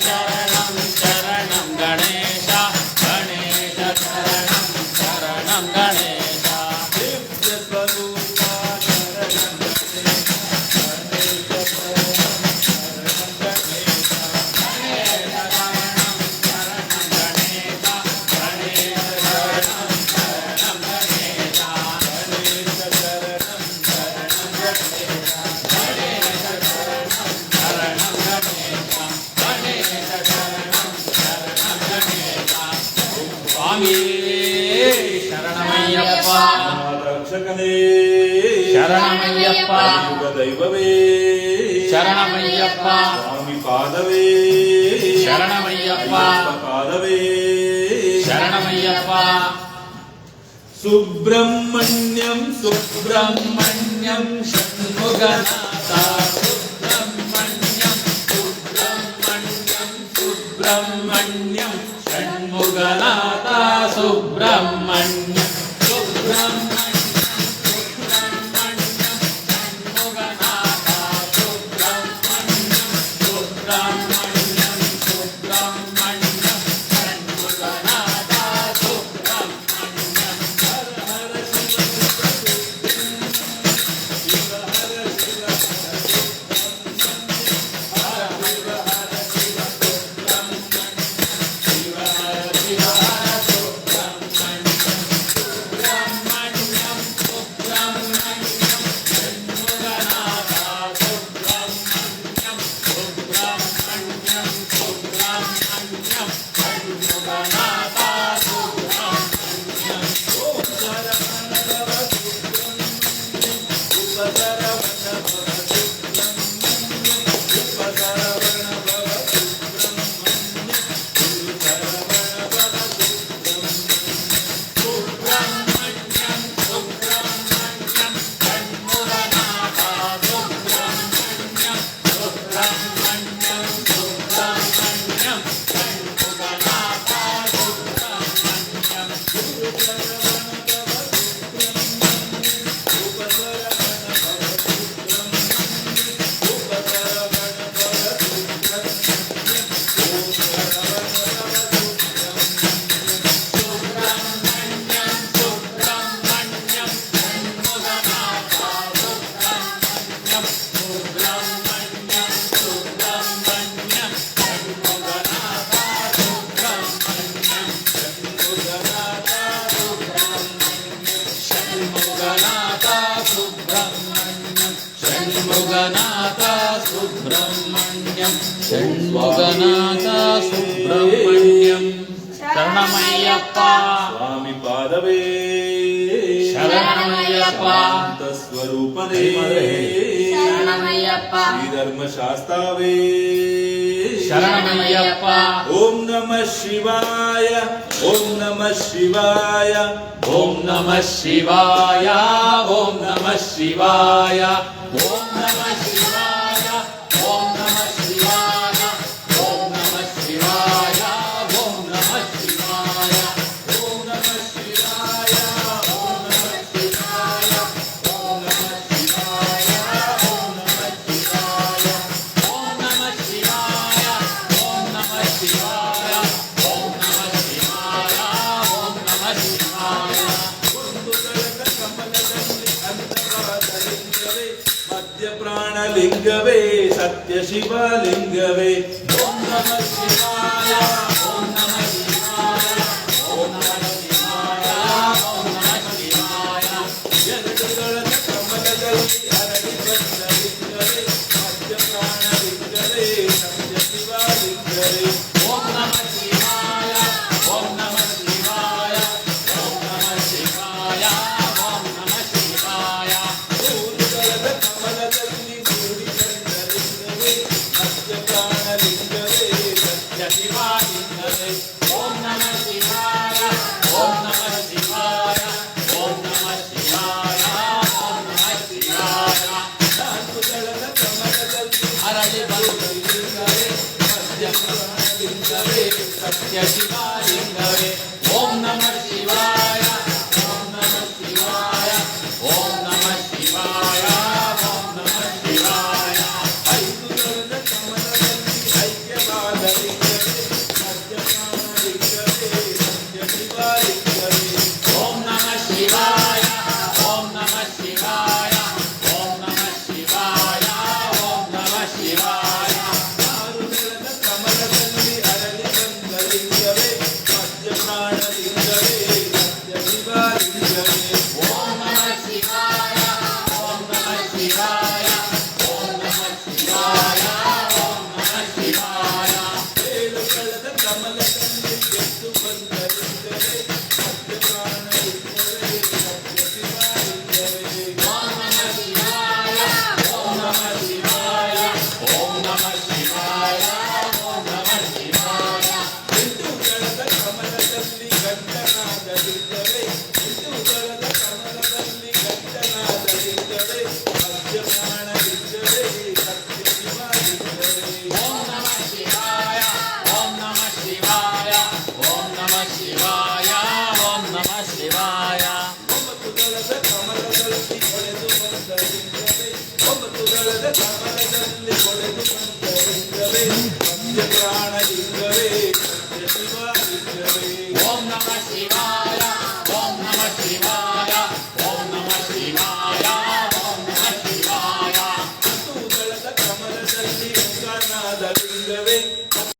Jagannath. శరణమయ్యప్ప దైవమే శరణమయ్యప్ప. స్వామి పాదవే. శరణమయ్యప్ప. పాదవే. శరణమయ్యప్ప. సుబ్రహ్మణ్యం సుబ్రహ్మణ్యం షణ్ముగనాథ సుబ్రహ్మణ్యం సుబ్రహ్మణ్యం సుబ్రహ్మణ్యం షణ్ముగనాథ సుబ్రహ్మణ్యం. षण्मुगनाथ सुब्रह्मण्यं षण्मुगनाथ सुब्रह्मण्यं शरणमय्यप्पा स्वामि पादवे शरणमय्यप्पा स्वरूपदे शरणमय्यप्पा धर्मशास्त्रावे శరణమయ్యప్ప. ఓం నమ శివాయ ఓం నమ శివాయ. ఓం నమ శివాయ ఓం నమ శివాయ. ఓం నమ ప్రాణలింగవే సత్య శివలింగవే ఓం నమ శివాయ ఓం నమ శివాయ ఓం నమ శివాయ ఓం నమ శివాయ. కమలగలి అరడి ప్రాణలింగవే సత్య శివలింగవే ఓం నమ శివాయ. Yeah, she's lying, శివాయ ఓం నమ శివాయ